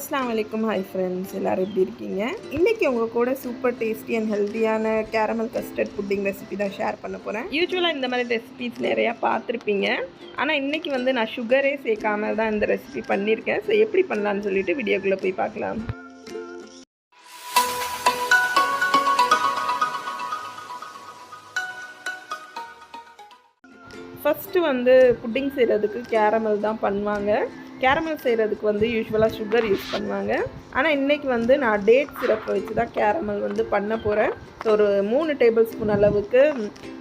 அஸ்லாம் வலைக்கும் hi friends எல்லோரும் எப்படி இருக்கீங்க? இன்றைக்கி உங்கள் கூட சூப்பர் டேஸ்டி அண்ட் ஹெல்த்தியான கேரமல் கஸ்டர்ட் புட்டிங் ரெசிபி தான் ஷேர் பண்ண போகிறேன் யூஸ்வலாக இந்த மாதிரி ரெசிபிஸ் நிறையா பார்த்துருப்பீங்க. ஆனால் இன்றைக்கி வந்து நான் சுகரே சேர்க்காமல் தான் இந்த ரெசிபி பண்ணியிருக்கேன். ஸோ எப்படி பண்ணலான்னு சொல்லிட்டு வீடியோக்குள்ளே போய் பார்க்கலாம். ஃபஸ்ட்டு வந்து புட்டிங் செய்கிறதுக்கு கேரமல் தான் பண்ணுவாங்க. கேரமல் செய்கிறதுக்கு வந்து யூஸ்வலாக சுகர் யூஸ் பண்ணுவாங்க. ஆனால் இன்றைக்கி வந்து நான் டேட் சிரப்பை வச்சு தான் கேரமல் வந்து பண்ண போகிறேன் ஸோ ஒரு மூணு டேபிள் ஸ்பூன் அளவுக்கு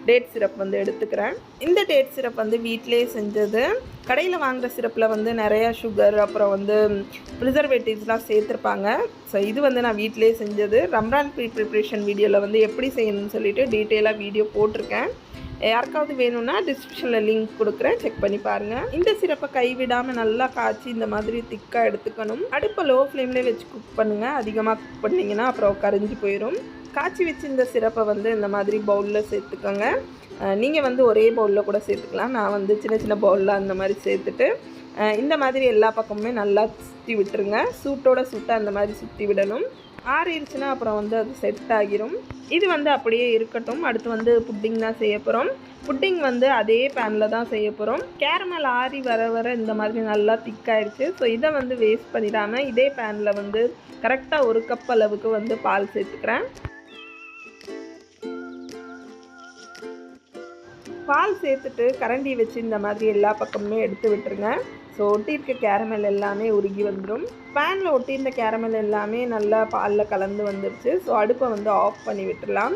டேட் சிரப் வந்து எடுத்துக்கிறேன். இந்த டேட் சிரப் வந்து வீட்டிலே செஞ்சது. கடையில் வாங்குகிற சிரப்பில் வந்து நிறையா சுகர் அப்புறம் வந்து ப்ரிசர்வேட்டிவ்ஸ்லாம் சேர்த்துருப்பாங்க. ஸோ இது வந்து நான் வீட்டிலே செஞ்சது. ரம்ரான் ப்ரீ ப்ரிப்ரேஷன் வீடியோவில் வந்து எப்படி செய்யணும்னு சொல்லிட்டு டீட்டெயிலாக வீடியோ போட்டிருக்கேன். யாருக்காவது வேணும்னா டிஸ்கிரிப்ஷனில் லிங்க் கொடுக்குறேன். செக் பண்ணி பாருங்கள் இந்த சிறப்பை கைவிடாமல் நல்லா காய்ச்சி இந்த மாதிரி திக்காக எடுத்துக்கணும். அடுப்பை லோ ஃப்ளேம்லேயே வச்சு குக் பண்ணுங்கள் அதிகமாக குக் பண்ணிங்கன்னா அப்புறம் கரைஞ்சி போயிடும் காய்ச்சி வச்சு இந்த சிறப்பை வந்து இந்த மாதிரி பவுலில் சேர்த்துக்கோங்க. நீங்கள் வந்து ஒரே பவுலில் கூட சேர்த்துக்கலாம். நான் வந்து சின்ன சின்ன பவுலில் அந்த மாதிரி சேர்த்துட்டு இந்த மாதிரி எல்லா பக்கமுமே நல்லா சுற்றி விட்டுருங்க. சூட்டோட சூட்டாக அந்த மாதிரி சுற்றி விடணும். ஆறிடுச்சுன்னா அப்புறம் வந்து அது செட் ஆகிரும். இது வந்து அப்படியே இருக்கட்டும். அடுத்து வந்து புட்டிங் தான் செய்ய போகிறோம் புட்டிங் வந்து அதே பேனில் தான் செய்ய போகிறோம் கேரமல் ஆறி வர வர இந்த மாதிரி நல்லா திக்காயிடுச்சு ஸோ இதை வந்து வேஸ்ட் பண்ணிடாமல் இதே பேனில் வந்து கரெக்டாக ஒரு கப் அளவுக்கு வந்து பால் சேர்த்துக்கிறேன். பால் சேர்த்துட்டு கரண்டி வச்சு இந்த மாதிரி எல்லா பக்கமுமே எடுத்து விட்டுருங்க. ஸோ ஒட்டியிருக்க கேரமல் எல்லாமே உருகி வந்துடும் பேனில் ஒட்டியிருந்த கேரமல் எல்லாமே நல்லா பாலில் கலந்து வந்துருச்சு. ஸோ அடுப்பை வந்து ஆஃப் பண்ணி விட்டுடலாம்.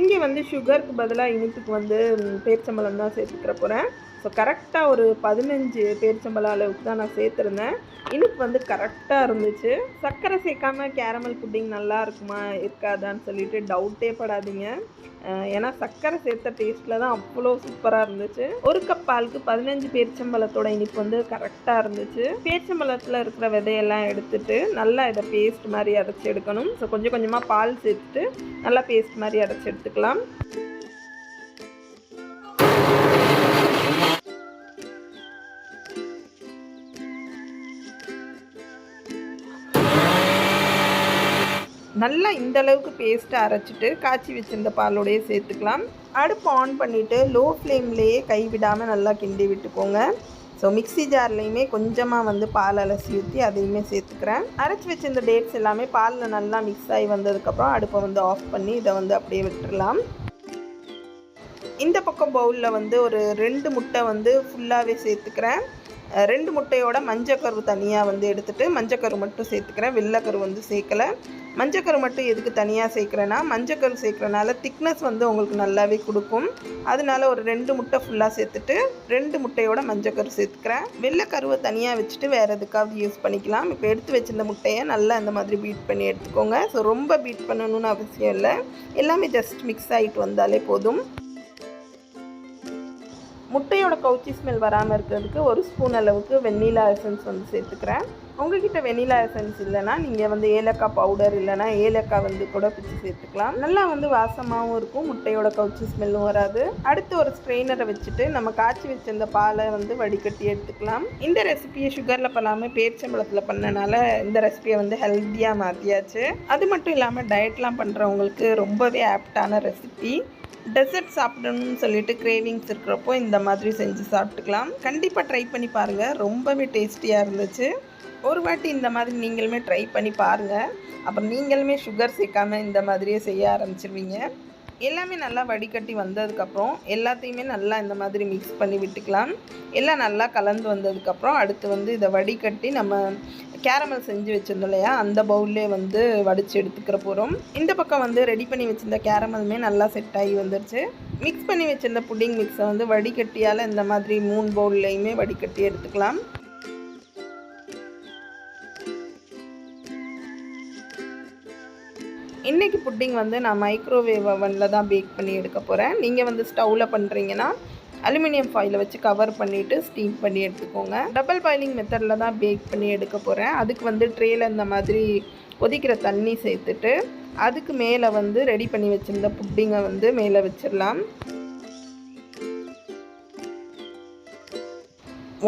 இங்கே வந்து சுகருக்கு பதிலாக இனிப்புக்கு வந்து பேரிச்சம்பழம் தான் சேர்த்துக்கிற போகிறேன் ஸோ கரெக்டாக ஒரு பதினஞ்சு பேரிச்சம்பழம் அளவுக்கு தான் நான் சேர்த்துருந்தேன். இனிப்பு வந்து கரெக்டாக இருந்துச்சு. சர்க்கரை சேர்க்காம கேரமல் புட்டிங் நல்லா இருக்குமா இருக்காதான்னு சொல்லிட்டு டவுட்டே படாதீங்க. ஏன்னா சர்க்கரை சேர்த்த டேஸ்ட்டில் தான் அவ்வளோ சூப்பராக இருந்துச்சு. ஒரு கப் பாலுக்கு பதினஞ்சு பேரிச்சம்பழத்தோட இனிப்பு வந்து கரெக்டாக இருந்துச்சு. பேரிச்சம்பழத்தில் இருக்கிற விதையெல்லாம் எடுத்துட்டு நல்லா இதை பேஸ்ட் மாதிரி அரைச்சி எடுக்கணும். ஸோ கொஞ்சம் கொஞ்சமாக பால் சேர்த்துட்டு நல்லா பேஸ்ட் மாதிரி அரைச்சி எடுத்துக்கலாம். நல்லா இந்த அளவுக்கு பேஸ்ட்டை அரைச்சிட்டு காய்ச்சி வச்சிருந்த பாலோடையே சேர்த்துக்கலாம். அடுப்பு ஆன் பண்ணிவிட்டு லோ ஃப்ளேம்லேயே கை விடாமல் நல்லா கிண்டி விட்டுக்கோங்க. ஸோ மிக்சி ஜார்லேயுமே கொஞ்சமாக வந்து பால் அலசி ஊற்றி அதையுமே சேர்த்துக்கிறேன். அரைச்சி வச்சிருந்த டேட்ஸ் எல்லாமே பாலில் நல்லா மிக்ஸ் ஆகி வந்ததுக்கப்புறம் அடுப்பை வந்து ஆஃப் பண்ணி இதை வந்து அப்படியே விட்டுடலாம் இந்த பக்கம் பவுலில் வந்து ஒரு ரெண்டு முட்டை வந்து ஃபுல்லாகவே சேர்த்துக்கிறேன். ரெண்டு முட்டையோட மஞ்சக்கரு தனியாக வந்து எடுத்துகிட்டு மஞ்சக்கரு மட்டும் சேர்த்துக்கிறேன். வெள்ளைக்கரு வந்து சேர்க்கலை. மஞ்சக்கரு மட்டும் எதுக்கு தனியாக சேர்க்குறேன்னா மஞ்சக்கரு சேர்க்குறனால திக்னஸ் வந்து உங்களுக்கு நல்லாவே கொடுக்கும். அதனால ஒரு ரெண்டு முட்டை ஃபுல்லாக சேர்த்துட்டு ரெண்டு முட்டையோட மஞ்சக்கரு சேர்த்துக்கிறேன். வெள்ளைக்கருவை தனியாக வச்சுட்டு வேறு எதுக்காவது யூஸ் பண்ணிக்கலாம். இப்போ எடுத்து வச்சிருந்த முட்டையை நல்லா இந்த மாதிரி பீட் பண்ணி எடுத்துக்கோங்க. ஸோ ரொம்ப பீட் பண்ணணும்னு அவசியம் இல்லை. எல்லாமே ஜஸ்ட் மிக்ஸ் ஆகிட்டு வந்தாலே போதும். முட்டையோட கவுச்சி ஸ்மெல் வராமல் இருக்கிறதுக்கு ஒரு ஸ்பூன் அளவுக்கு வெண்ணிலா எசன்ஸ் வந்து சேர்த்துக்கிறேன். உங்ககிட்ட வெண்ணிலா எசன்ஸ் இல்லைனா நீங்கள் வந்து ஏலக்காய் பவுடர் இல்லைனா ஏலக்காய் வந்து கூட பிச்சு சேர்த்துக்கலாம். நல்லா வந்து வாசமாகவும் இருக்கும் முட்டையோட கவுச்சி ஸ்மெல்லும் வராது. அடுத்து ஒரு ஸ்ட்ரெயினரை வச்சுட்டு நம்ம காய்ச்சி வச்சிருந்த பாலை வந்து வடிகட்டி எடுத்துக்கலாம். இந்த ரெசிபியை சுகரில் பண்ணாமல் பேரிச்சம்பழத்தில் பண்ணனால இந்த ரெசிபியை வந்து ஹெல்த்தியாக மாற்றியாச்சு அது மட்டும் இல்லாமல் டயட்லாம் பண்ணுறவங்களுக்கு ரொம்பவே ஆப்டான ரெசிபி டெசர்ட் சாப்பிடணும்னு சொல்லிட்டு கிரேவிங்ஸ் இருக்கிறப்போ இந்த மாதிரி செஞ்சு சாப்பிட்டுக்கலாம். கண்டிப்பாக ட்ரை பண்ணி பாருங்கள் ரொம்பவே டேஸ்டியாக இருந்துச்சு. ஒரு வாட்டி இந்த மாதிரி நீங்களுமே ட்ரை பண்ணி பாருங்கள் அப்புறம் நீங்களுமே சுகர் சேர்க்காமல் இந்த மாதிரியே செய்ய ஆரம்பிச்சிருவீங்க. எல்லாமே நல்லா வடிகட்டி வந்ததுக்கப்புறம் எல்லாத்தையுமே நல்லா இந்த மாதிரி மிக்ஸ் பண்ணி விட்டுக்கலாம். எல்லாம் நல்லா கலந்து வந்ததுக்கப்புறம் அடுத்து வந்து இதை வடிகட்டி நம்ம கேரமல் செஞ்சு வச்சுருந்தோம் இல்லையா? அந்த பவுல்லே வந்து வடித்து எடுத்துக்கிற போகிறோம் இந்த பக்கம் வந்து ரெடி பண்ணி வச்சுருந்த கேரமலுமே நல்லா செட் ஆகி வந்துருச்சு. மிக்ஸ் பண்ணி வச்சுருந்த புட்டிங் மிக்ஸை வந்து வடிகட்டியால் இந்த மாதிரி மூணு பவுல்லையுமே வடிகட்டி எடுத்துக்கலாம். இன்றைக்கி புட்டிங் வந்து நான் மைக்ரோவேவ் அவனில் தான் பேக் பண்ணி எடுக்க போகிறேன் நீங்கள் வந்து ஸ்டவ்வில் பண்ணுறீங்கன்னா அலுமினியம் ஃபாயிலை வச்சு கவர் பண்ணிவிட்டு ஸ்டீம் பண்ணி எடுத்துக்கோங்க. டபுள் பாயிலிங் மெத்தடில் தான் பேக் பண்ணி எடுக்க போகிறேன் அதுக்கு வந்து ட்ரேயில் இந்த மாதிரி கொதிக்கிற தண்ணி சேர்த்துட்டு அதுக்கு மேலே வந்து ரெடி பண்ணி வச்சுருந்த புட்டிங்கை வந்து மேலே வச்சிடலாம்.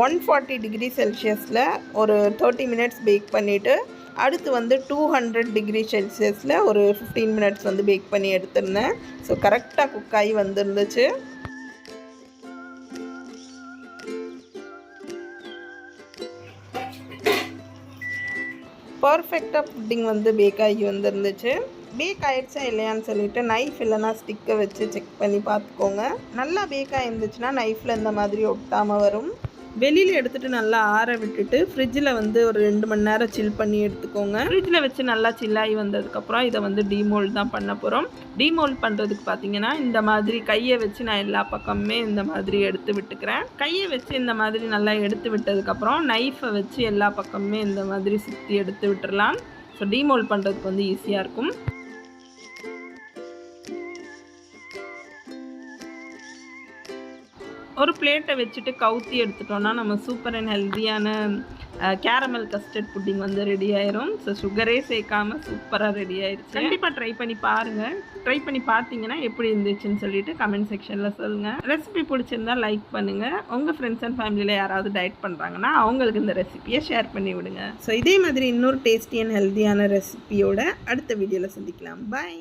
ஒன் ஃபார்ட்டி டிகிரி செல்சியஸில் ஒரு தேர்ட்டி மினிட்ஸ் பேக் பண்ணிவிட்டு அடுத்து வந்து டூ ஹண்ட்ரட் டிகிரி செல்சியஸில் ஒரு ஃபிஃப்டீன் மினிட்ஸ் வந்து பேக் பண்ணி எடுத்திருந்தேன். ஸோ கரெக்டாக குக் ஆகி வந்துருந்துச்சு. பர்ஃபெக்டாக புட்டிங் வந்து பேக் ஆகி வந்துருந்துச்சு. பேக் ஆகிடுச்சா இல்லையான்னு சொல்லிட்டு நைஃப் இல்லைனா ஸ்டிக்கை வச்சு செக் பண்ணி பார்த்துக்கோங்க. நல்லா பேக் ஆகிருந்துச்சுன்னா நைஃப்பில் இந்த மாதிரி ஒட்டாமல் வரும். வெளியில் எடுத்துகிட்டு நல்லா ஆற விட்டுட்டு ஃப்ரிட்ஜில் வந்து ஒரு ரெண்டு மணி நேரம் சில் பண்ணி எடுத்துக்கோங்க. ஃப்ரிட்ஜில் வச்சு நல்லா சில்லாகி வந்ததுக்கப்புறம் இதை வந்து டீமோல்ட் தான் பண்ண போகிறோம் டீமோல்ட் பண்ணுறதுக்கு பார்த்தீங்கன்னா இந்த மாதிரி கையை வச்சு நான் எல்லா பக்கமுமே இந்த மாதிரி எடுத்து விட்டுக்கிறேன். கையை வச்சு இந்த மாதிரி நல்லா எடுத்து விட்டதுக்கப்புறம் நைஃபை வச்சு எல்லா பக்கமுமே இந்த மாதிரி சுற்றி எடுத்து விட்டுறலாம். ஸோ டீமோல்ட் பண்ணுறதுக்கு வந்து ஈஸியாக இருக்கும். ஒரு பிளேட்டை வச்சுட்டு கவுத்தி எடுத்துட்டோம்னா நம்ம சூப்பர் அண்ட் ஹெல்த்தியான கேரமல் கஸ்டர்ட் புட்டிங் வந்து ரெடி ஆயிரும். ஸோ சுகரே சேர்க்காம சூப்பராக ரெடி ஆயிடுச்சு கண்டிப்பாக ட்ரை பண்ணி பாருங்கள் ட்ரை பண்ணி பார்த்தீங்கன்னா எப்படி இருந்துச்சுன்னு சொல்லிட்டு கமெண்ட் செக்ஷனில் சொல்லுங்கள் ரெசிபி பிடிச்சிருந்தா லைக் பண்ணுங்கள் உங்கள் ஃப்ரெண்ட்ஸ் அண்ட் ஃபேமிலியில் யாராவது டயட் பண்ணுறாங்கன்னா அவங்களுக்கு இந்த ரெசிபியை ஷேர் பண்ணி விடுங்க. ஸோ இதே மாதிரி இன்னொரு டேஸ்டி அண்ட் ஹெல்த்தியான ரெசிபியோட அடுத்த வீடியோவில் சந்திக்கலாம். பாய்